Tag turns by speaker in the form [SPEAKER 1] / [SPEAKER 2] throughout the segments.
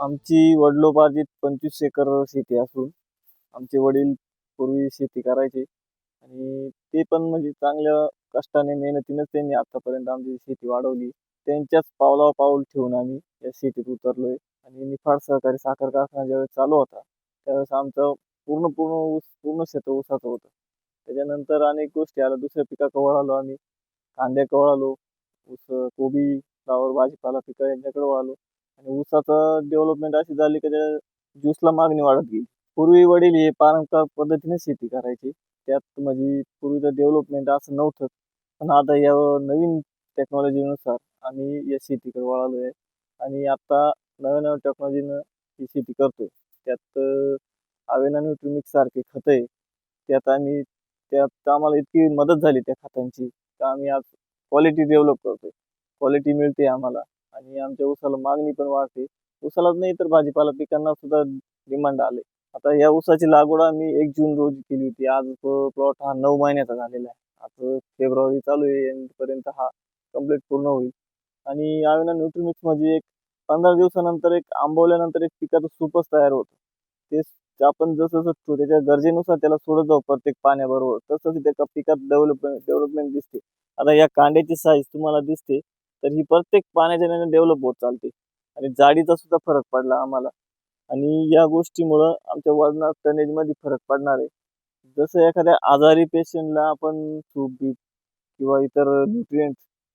[SPEAKER 1] आमची वडिलोपार्जित पंचवीस एकर शेती असून आमचे वडील पूर्वी शेती करायचे. आणि ते पण म्हणजे चांगल्या कष्टाने मेहनतीनंच त्यांनी आतापर्यंत आमची शेती वाढवली. त्यांच्याच पावलावर पाऊल ठेवून आम्ही या शेतीत उतरलोय. आणि निफाड सहकारी साखर कारखाना ज्यावेळेस चालू होता त्यावेळेस आमचं पूर्ण पूर्ण ऊस पूर्ण शेत ऊसाचं होतं. त्याच्यानंतर अनेक गोष्टी आल्या. दुसऱ्या पिका वळालो आम्ही. कांद्या वळालो ऊस कोबी फ्लावर भाजीपाला पिकं यांच्याकडे वळालो आणि ऊसाचं डेव्हलपमेंट अशी झाली की त्या ज्यूसला मागणी वाढत गेली. पूर्वी वडील हे पारंपरिक पद्धतीने शेती करायची. त्यात म्हणजे पूर्वीचं डेव्हलपमेंट असं नव्हतं. पण आता या नवीन टेक्नॉलॉजीनुसार आम्ही या शेतीकडे वळालो आहे आणि आता नव्या नव्या टेक्नॉलॉजीनं ही शेती करतोय. त्यात आवेना न्यूट्रिमिक्स सारखे खतं आहे. त्यात आम्ही त्यात आम्हाला इतकी मदत झाली त्या खतांची. का आम्ही आज क्वालिटी डेव्हलप करतोय. क्वालिटी मिळते आम्हाला. आणि आमच्या ऊसाला मागणी पण वाढते. ऊसालाच नाही तर भाजीपाला पिकांना सुद्धा डिमांड आले. आता या ऊसाची लागवड आम्ही एक जून रोजी केली होती. आज प्लॉट हा नऊ महिन्याचा झालेला आहे. आता फेब्रुवारी चालू आहे. पर्यंत हा कंप्लीट पूर्ण होईल. आणि यावेळेला न्यूट्रिमिक्स म्हणजे एक पंधरा दिवसानंतर एक आंबवल्यानंतर एक पिकाचं सूपच तयार होतं. ते आपण जसं जसं त्याच्या गरजेनुसार त्याला सोडत जाऊ प्रत्येक पाण्याबरोबर तसंच त्या पिकात डेव्हलपमेंट डेव्हलपमेंट दिसते. आता या कांद्याची साईज तुम्हाला दिसते. तर ही प्रत्येक पाण्याच्या डेव्हलप होत चालते. आणि जाडीचा सुद्धा फरक पडला आम्हाला. आणि या गोष्टीमुळं आमच्या वजनात टनेजमध्ये फरक पडणार आहे. जसं एखाद्या आजारी पेशंटला आपण सूप बीप किंवा इतर न्यूट्रिएंट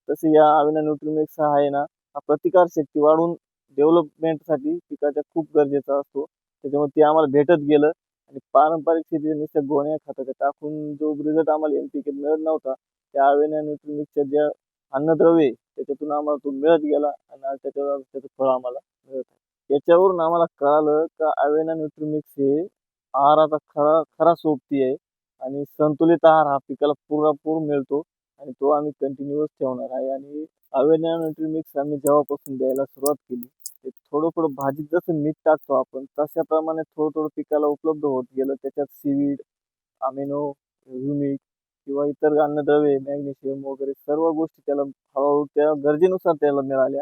[SPEAKER 1] तसे या अविना न्यूट्रिमिक्स हा आहे ना हा प्रतिकार शक्ती वाढून डेव्हलपमेंटसाठी पिकाच्या खूप गरजेचा असतो. त्याच्यामुळे ते आम्हाला भेटत गेलं आणि पारंपरिक शेतीच्या नुसत्या गोण्या खताच्या टाकून जो रिझल्ट आम्हाला एन पी के मिळत नव्हता त्या अवेना न्यूट्रिमिक्सच्या ज्या अन्नद्रव्ये त्याच्यातून आम्हाला तो मिळत गेला आणि आज त्याच्यावर त्याचं फळ आम्हाला मिळत आहे. याच्यावरून आम्हाला कळालं का अवेना न्यूट्रिमिक्स हे आहाराचा खरा खरा सोबती आहे आणि संतुलित आहार हा पिकाला पुरापूर मिळतो आणि तो आम्ही कंटिन्युअस ठेवणार आहे. आणि अवेना न्यूट्रिमिक्स आम्ही जेव्हापासून द्यायला सुरुवात केली ते थोडं थोडं भाजीत जसं मीठ टाकतो आपण तशाप्रमाणे थोडं थोडं पिकाला उपलब्ध होत गेलं. त्याच्यात सीवीड अमिनो ह्युमिक किंवा इतर अन्नद्रव्ये मॅग्नेशियम वगैरे सर्व गोष्टी त्याला हळूहळू त्या गरजेनुसार त्याला मिळाल्या.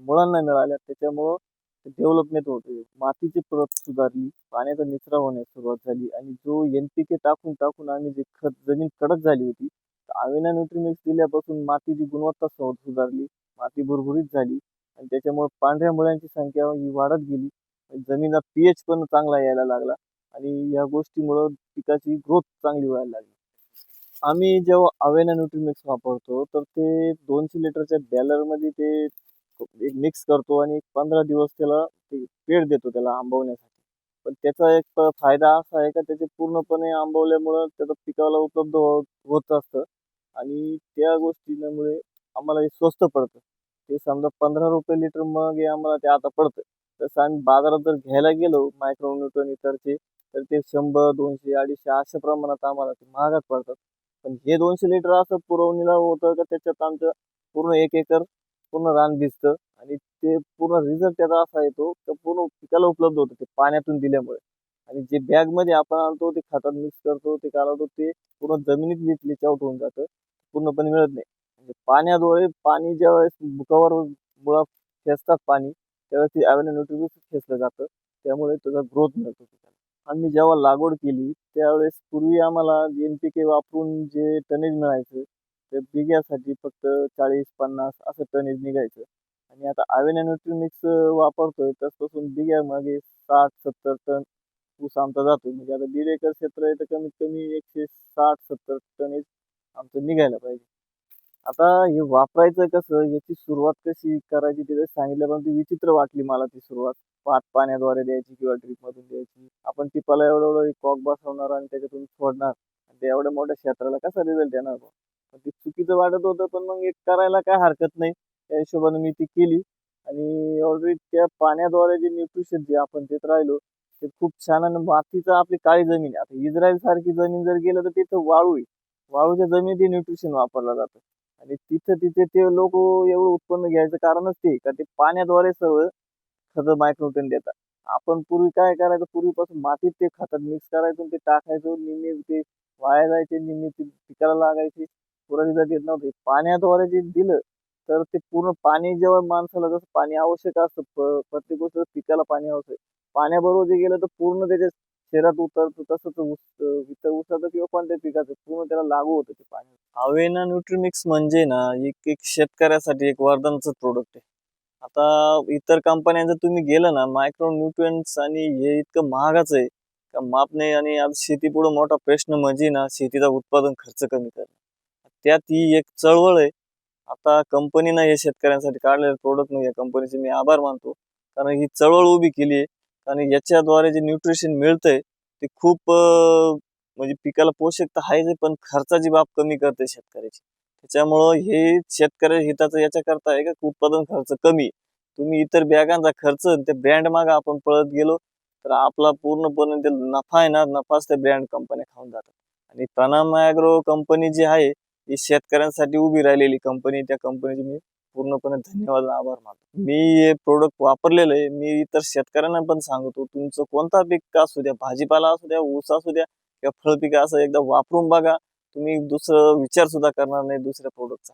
[SPEAKER 1] मुळांना मिळाल्या. त्याच्यामुळं डेव्हलपमेंट होते मातीची प्रत सुधारली पाण्याचा निचरा होण्यास सुरुवात झाली आणि जो एन पी के टाकून टाकून आम्ही जे खत जमीन कडक झाली होती आविना न्यूट्रिमिक्स दिल्यापासून मातीची गुणवत्ता सुधारली. माती भुरभुरीत झाली आणि त्याच्यामुळे पांढऱ्या मुळ्यांची संख्या ही वाढत गेली. जमिनीचा पीएच पण चांगला यायला लागला आणि या गोष्टीमुळं पिकाची ग्रोथ चांगली व्हायला लागली. आम्ही जेव्हा अवेना न्यूट्रिमिक्स वापरतो तर ते दोनशे लिटरच्या बॅलरमध्ये ते एक मिक्स करतो आणि एक पंधरा दिवस त्याला ते पेड देतो त्याला आंबवण्यासाठी. पण त्याचा एक फायदा असा आहे का त्याचे पूर्णपणे आंबवल्यामुळं त्याचं पिकाला उपलब्ध हो, होत असतं आणि त्या गोष्टीमुळे आम्हाला हे स्वस्त पडतं. ते समजा पंधरा रुपये लिटर मग हे आम्हाला ते आता पडतं. तसं आम्ही बाजारात जर घ्यायला गेलो मायक्रोन्यूटन इतरचे तर ते शंभर दोनशे अडीचशे अशा प्रमाणात आम्हाला ते महागात पडतात. पण हे दोनशे लिटर असं पुरवणीला होतं का त्याच्यात आमचं पूर्ण एक एकर पूर्ण रान भिजतं आणि ते पूर्ण रिझल्ट त्याचा असा येतो का पूर्ण पिकाला उपलब्ध होतं ते पाण्यातून दिल्यामुळे. आणि जे बॅगमध्ये आपण आणतो ते खतात मिक्स करतो ते कालवतो ते पूर्ण जमिनीत लिच आउट होऊन जातं. पूर्णपणे मिळत नाही. म्हणजे पाण्याद्वारे पाणी ज्यावेळेस बुकावर मुळा खेचतात पाणी त्यावेळेस ते अवेलेबल न्यूट्रिमिक्स खेचलं जातं. त्यामुळे त्याचा ग्रोथ मिळतो आम्ही जेव्हा लागवड केली त्यावेळेस पूर्वी आम्हाला एन पी के वापरून जे टनेज मिळायचं ते बिग्यासाठी फक्त चाळीस पन्नास असं टनेज निघायचं. आणि आता अवेना न्यूट्रिमिक्स वापरतोय तसपासून बिग्या मागे साठ सत्तर टन ऊस आमचा जातो. म्हणजे आता दीड एकर क्षेत्र आहे तर कमीत कमी एकशे साठ सत्तर टनेज आमचं निघायला पाहिजे. आता हे वापरायचं कसं याची सुरुवात कशी करायची तिथे सांगितलं पण ती विचित्र वाटली मला ती सुरुवात. पात पाण्याद्वारे द्यायची किंवा ड्रीप मधून द्यायची. आपण टिपाला एवढं एवढं कॉक बसवणार आणि त्याच्यातून सोडणार आणि ते एवढ्या मोठ्या क्षेत्राला कसा रिझल्ट येणार पण ते चुकीचं वाटत होतं पण मग एक करायला काय हरकत नाही. त्या हिशोबाने मी ती केली. आणि ऑलरेडी त्या पाण्याद्वारे जे न्यूट्रिशन जे आपण देत राहिलो ते खूप छान आणि मातीचं आपली काळी जमीन आहे. आता इस्रायल सारखी जमीन जर गेलं तर तिथं वाळू आहे. वाळूच्या जमिनीत हे न्यूट्रिशन वापरलं जातं. आणि तिथं तिथे ते लोक एवढं उत्पन्न घ्यायचं कारणच ते का ते पाण्याद्वारे सर्व खतं मायक्रोटन देतात. आपण पूर्वी काय करायचं? पूर्वीपासून मातीत ते खतात मिक्स करायचं ते टाकायचं. निम्मे ते वाया जायचे निम्मे ते पिकाला लागायचे. पुरा रिझल्ट येत नव्हते. पाण्याद्वारे जे दिलं तर ते पूर्ण पाणी जेव्हा माणसाला जसं पाणी आवश्यक असतं प्रत्येक गोष्ट पिकाला पाणी आवश्यक. पाण्याबरोबर जे गेलं तर पूर्ण त्याच्या शरीरात उतरतं तसंच ऊस इतर ऊसाचं किंवा कोणत्या पिकाचं पूर्ण त्याला लागू होतं ते पाणी. हवेना न्यूट्रिमिक्स म्हणजे ना एक एक शेतकऱ्यासाठी एक वरदानचं प्रोडक्ट आहे. आता इतर कंपन्यांचं तुम्ही गेलं ना मायक्रो न्यूट्रिएंट्स आणि हे इतकं महागाचं आहे का माप नाही आणि आज शेतीपुढं मोठा प्रश्न म्हणजे ना शेतीचा उत्पादन खर्च कमी करणं. त्यात ही एक चळवळ आहे. आता कंपनीनं हे शेतकऱ्यांसाठी काढलेलं प्रोडक्ट नाही या कंपनीचे मी आभार मानतो. कारण ही चळवळ उभी केली आहे. आणि याच्याद्वारे जे न्यूट्रिशन मिळतंय ते खूप म्हणजे पिकाला पोषक तर आहेच आहे, पण खर्चाची बाब कमी करते शेतकऱ्याची. त्याच्यामुळं हे शेतकऱ्या हिताचं याच्याकरता आहे का उत्पादन खर्च कमी तुम्ही इतर बॅगांचा खर्च त्या ब्रँड मागे आपण पळत गेलो तर आपला पूर्णपणे ते नफा आहे ना नफाच त्या ब्रँड कंपन्या खाऊन जातात. आणि प्रणाम ॲग्रो कंपनी जी आहे ही शेतकऱ्यांसाठी उभी राहिलेली कंपनी त्या कंपनीची मी पूर्णपणे धन्यवाद आभार मानतो. मी हे प्रोडक्ट वापरलेलं आहे मी इतर शेतकऱ्यांना पण सांगतो तुमचं कोणता पीक असू द्या भाजीपाला असू द्या ऊस असू द्या किंवा फळपिकं असं एकदा वापरून बघा. तुम्ही दुसरं विचार सुद्धा करणार नाही दुसऱ्या प्रोडक्टचा